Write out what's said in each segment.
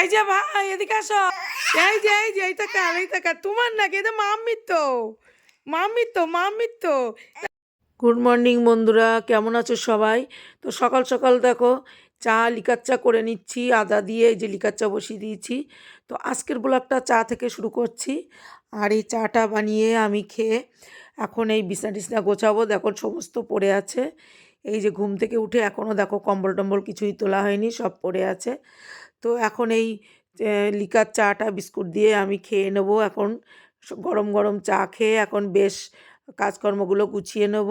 এই যে ভাই, এদিকে আসো। এই যে এই যে এই টাকা এই টাকা তোমার নাকি? এটা মাম্মির তো। মাম্মির তো মাম্মির তো। গুড মর্নিং বন্ধুরা, কেমন আছো সবাই? তো সকাল সকাল দেখো, চা লিকাচ্চা করে নিচ্ছি, আদা দিয়ে এই যে লিকাচ্চা বসিয়ে দিয়েছি। তো আজকের ব্লগটা চা থেকে শুরু করছি। আর এই চাটা বানিয়ে আমি খেয়ে এখন এই বিছনা টিছনা গোছাবো। দেখো, সমস্ত পড়ে আছে। এই যে ঘুম থেকে উঠে এখনও দেখো, কম্বল টম্বল কিছুই তোলা হয়নি, সব পড়ে আছে। তো এখন এই লিকার চাটা বিস্কুট দিয়ে আমি খেয়ে নেব। এখন গরম গরম চা খেয়ে এখন বেশ কাজকর্মগুলো গুছিয়ে নেব।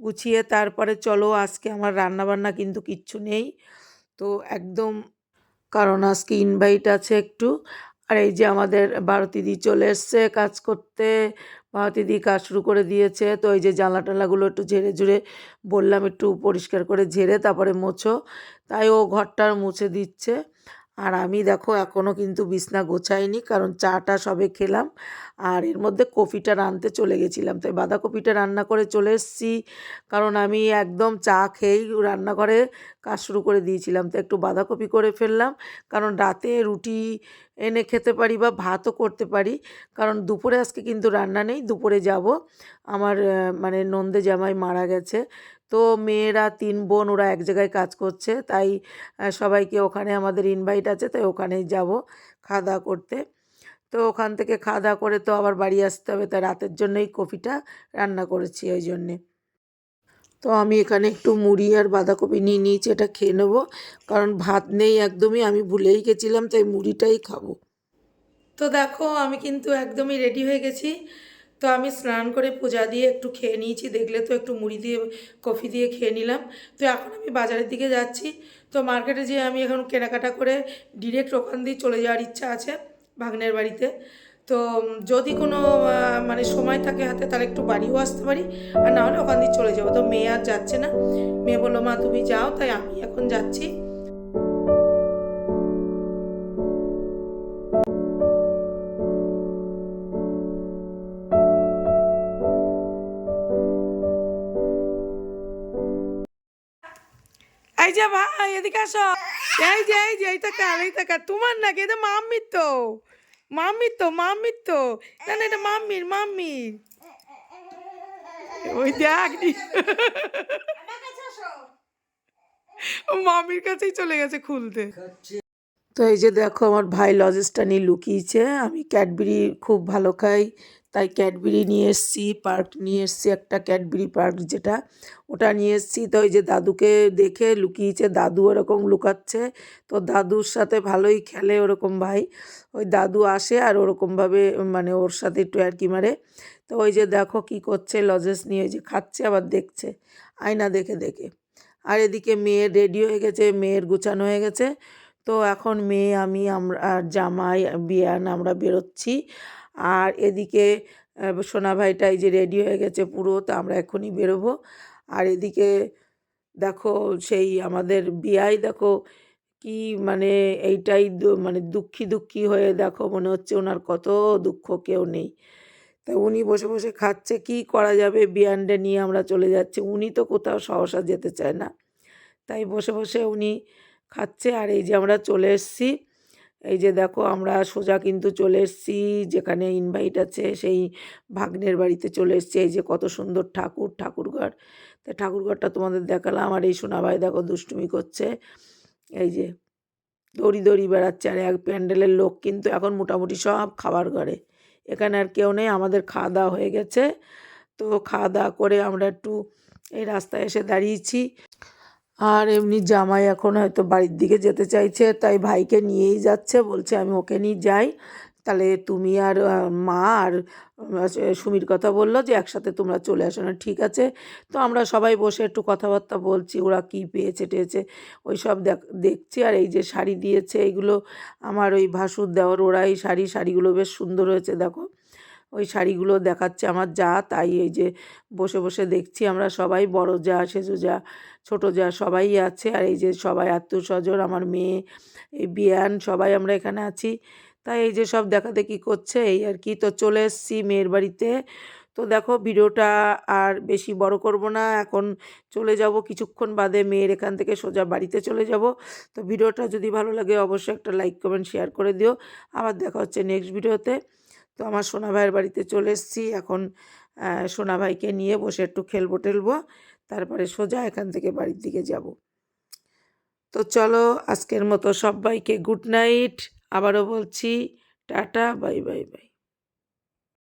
গুছিয়ে তারপরে চলো আজকে আমার রান্না বান্না কিন্তু কিচ্ছু নেই। তো একদম, কারণ আজকে ইনভাইট আছে একটু। আর এই যে আমাদের ভারতীদি চলে এসছে কাজ করতে ভারতীদি কাজ শুরু করে দিয়েছে। তো এই যে জানলা টানলাগুলো একটু ঝেড়ে ঝুড়ে বললাম একটু পরিষ্কার করে ঝেড়ে তারপরে মোছো। তাই ও ঘরটার মুছে দিচ্ছে। আর আমি দেখো এখনও কিন্তু বিছনা গোছাইনি, কারণ চাটা সবে খেলাম। আর এর মধ্যে কফিটা রাঁধতে চলে গেছিলাম, তাই বাঁধাকপিটা রান্না করে চলে এসেছি। কারণ আমি একদম চা খেয়েই রান্নাঘরে কাজ শুরু করে দিয়েছিলাম, তো একটু বাঁধাকপি করে ফেললাম। কারণ রাতে রুটি এনে খেতে পারি বা ভাতও করতে পারি, কারণ দুপুরে আজকে কিন্তু রান্না নেই, দুপুরে যাব। আমার মানে নন্দে জামাই মারা গেছে তো মেয়েরা তিন বোন ওরা এক জায়গায় কাজ করছে, তাই সবাইকে ওখানে আমাদের ইনভাইট আছে, তাই ওখানেই যাব খাওয়া দাওয়া করতে। তো ওখান থেকে খাওয়া দাওয়া করে তো আবার বাড়ি আসতে হবে, তাই রাতের জন্যই কফিটা রান্না করেছি ওই জন্যে। তো আমি এখানে একটু মুড়ি আর বাঁধাকপি নিয়ে নিয়েছি, এটা খেয়ে নেব, কারণ ভাত নেই একদমই, আমি ভুলেই গেছিলাম, তাই মুড়িটাই খাব। তো দেখো, আমি কিন্তু একদমই রেডি হয়ে গেছি। তো আমি স্নান করে পূজা দিয়ে একটু খেয়ে নিয়েছি, দেখলে তো একটু মুড়ি দিয়ে, কফি দিয়ে খেয়ে নিলাম। তো এখন আমি বাজারের দিকে যাচ্ছি। তো মার্কেটে যেয়ে আমি এখন কেনাকাটা করে ডিরেক্ট ওখান দিয়ে চলে যাওয়ার ইচ্ছা আছে ভাগ্নের বাড়িতে। তো যদি কোনো মানে সময় থাকে হাতে, তাহলে একটু বাড়িও আসতে পারি। আর না হলে ওখান দিয়ে চলে যাব। তো মেয়ে আর যাচ্ছে না। মেয়ে বলল, মা, তুমি যাও। তাই আমি এখন যাচ্ছি। ভাই এদিকে এই যে এই যে এই টাকা তোমার নাকি? এটা মাম্মির তো। মাম্মির তো মাম্মির তো। না না, এটা মাম্মির মাম্মির। ওই দেখ মামির কাছেই চলে গেছে খুলতে। তো এই যে দেখো, আমার ভাই লজেসটা নিয়ে লুকিয়েছে। আমি ক্যাডবেরি খুব ভালো খাই। তাই ক্যাডবেরি নিয়ে এসেছি, পার্ক নিয়ে এসেছি, একটা ক্যাডবেরি পার্ক যেটা, ওটা নিয়ে এসেছি। তো ওই যে দাদুকে দেখে লুকিয়েছে, দাদু ওরকম লুকাচ্ছে। তো দাদুর সাথে ভালোই খেলে ওরকম ভাই। ওই দাদু আসে আর ওরকমভাবে মানে ওর সাথে একটু আর কি মারে। তো ওই যে দেখো কি করছে, লজেস নিয়ে ওই যে খাচ্ছে, আবার দেখছে। আয়না দেখে দেখে। আর এদিকে মেয়ের রেডি হয়ে গেছে, মেয়ের গুছানো হয়ে গেছে। তো এখন মেয়ে, আমি, আমরা, জামাই, বিয়ান আমরা বেরোচ্ছি। আর এদিকে সোনা ভাইটা এই যে রেডি হয়ে গেছে পুরো, তো আমরা এখনই বেরোবো। আর এদিকে দেখো, সেই আমাদের বিয়াই দেখো কি মানে এইটাই মানে দুঃখী দুঃখী হয়ে দেখো, মনে হচ্ছে ওনার কত দুঃখ, কেউ নেই। তা উনি বসে বসে খাচ্ছে, কি করা যাবে? বিয়ানডে নিয়ে আমরা চলে যাচ্ছি, উনি তো কোথাও সহসা যেতে চায় না। তাই বসে বসে উনি খাচ্ছে, আর এই যে আমরা চলে এসেছি এই যে দেখো আমরা সোজা কিন্তু চলে এসেছি, যেখানে ইনভাইট আছে সেই ভাগ্নের বাড়িতে চলে এসেছি। এই যে কত সুন্দর ঠাকুর, ঠাকুরঘর। তা ঠাকুরঘরটা তোমাদের দেখালাম। আর এই সোনাভাই দেখো দুষ্টুমি করছে। এই যে দড়ি দড়ি বেড়াচ্ছে। আর এক প্যান্ডেলের লোক কিন্তু এখন মোটামুটি সব খাবার ঘরে। এখানে আর কেউ নেই, আমাদের খাওয়া দাওয়া হয়ে গেছে। তো খাওয়া দাওয়া করে আমরা একটু এই রাস্তায় এসে দাঁড়িয়েছি। আর এমনি জামাই এখন হয়তো বাড়ির দিকে যেতে চাইছে, তাই ভাইকে নিয়েই যাচ্ছে, বলছে আমি ওকে নিয়ে যাই। তাহলে তুমি আর মা আর সুমির কথা বলল যে একসাথে তোমরা চলে আসো না, ঠিক আছে? তো আমরা সবাই বসে একটু কথাবার্তা বলছি, ওরা কী পেয়েছে টেয়েছে, ওই সব দেখ- দেখছি। আর এই যে শাড়ি দিয়েছে এইগুলো আমার ওই ভাসুর দেওয়ার ওরা এই শাড়ি, শাড়িগুলো বেশ সুন্দর হয়েছে, দেখো। শাড়িগুলো দেখাচ্ছে আমার যা, তাই এই যে বসে বসে দেখছি আমরা সবাই, বড় যা, সেজো যা, ছোটো যা, সবাই আছে। আর এই যে সবাই আত্মীয় স্বজন আমার মেয়ে, এই বিয়ান, সবাই আমরা এখানে আছি। তাই এই যে সব দেখা দেখি করছে, এই আর কি। তো চলে এসেছি মেয়ের বাড়িতে। তো দেখো ভিডিওটা আর বেশি বড় করব না। এখন চলে যাব কিছুক্ষণ বাদে মেয়ের এখান থেকে সোজা বাড়িতে চলে যাব। তো ভিডিওটা যদি ভালো লাগে অবশ্যই একটা লাইক, কমেন্ট, শেয়ার করে দিও। আবার দেখা হচ্ছে নেক্সট ভিডিওতে। তো আমার সোনা ভাইয়ের বাড়িতে চলে এসেছি। এখন সোনা ভাইকে নিয়ে বসে একটু খেলব টেলবো, তারপরে সোজা এখান থেকে বাড়ির দিকে যাব। তো চলো, আজকের মতো সবাইকে গুড নাইট। আবারও বলছি, টাটা, বাই বাই বাই।